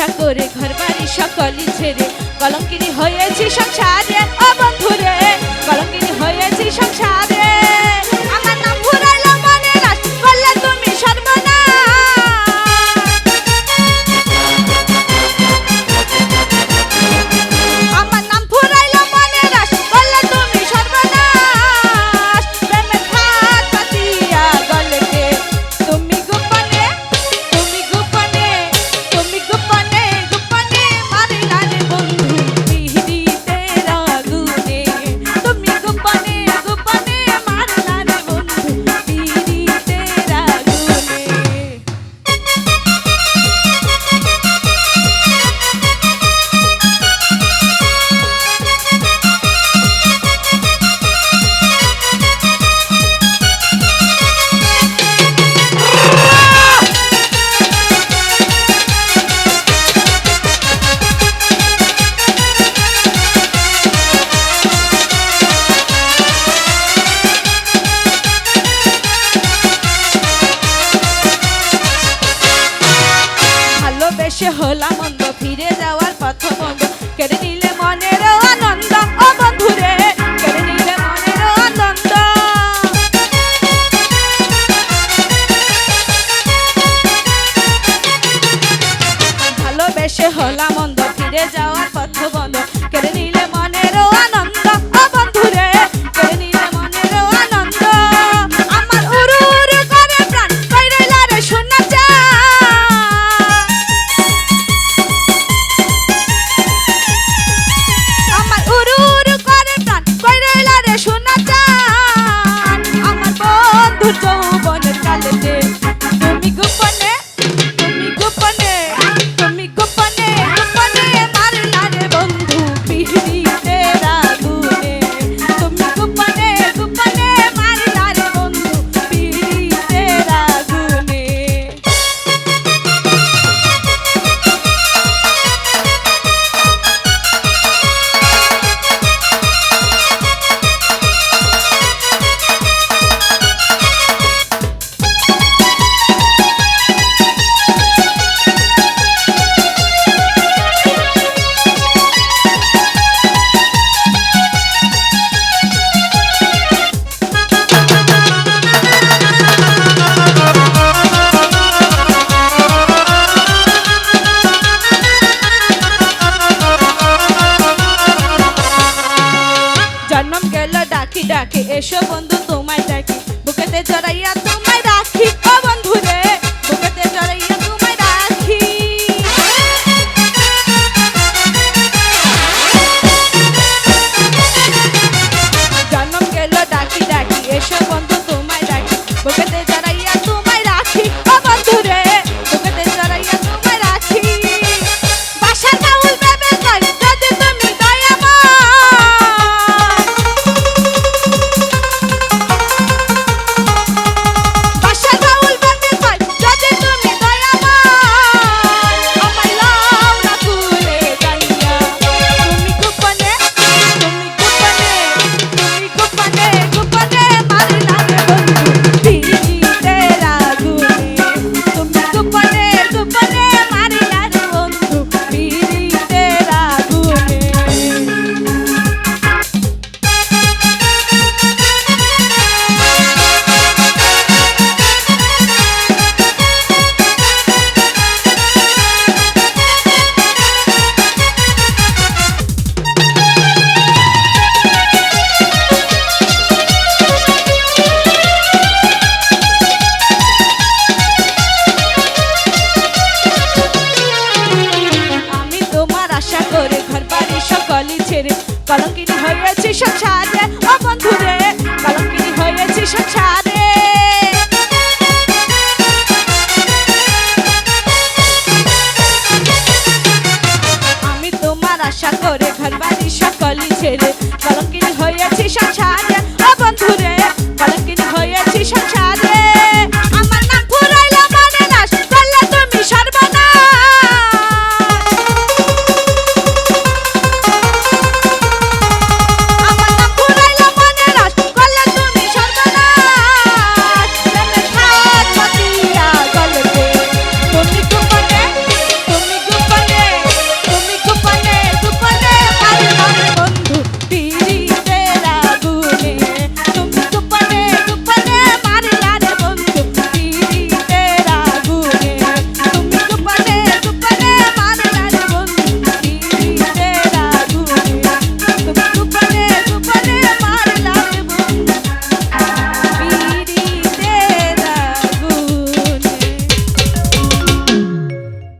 আশা করে ঘর বাড়ি সকলই ছেড়ে কলঙ্কিনী হয়েছি সংসারে। সে হলাম ফিরে যাওয়ার পথ বন্ধ কেড়ে নিলে মনের আনন্দ ও বন্ধুরে। কলঙ্কিনী হয়েছি সংসার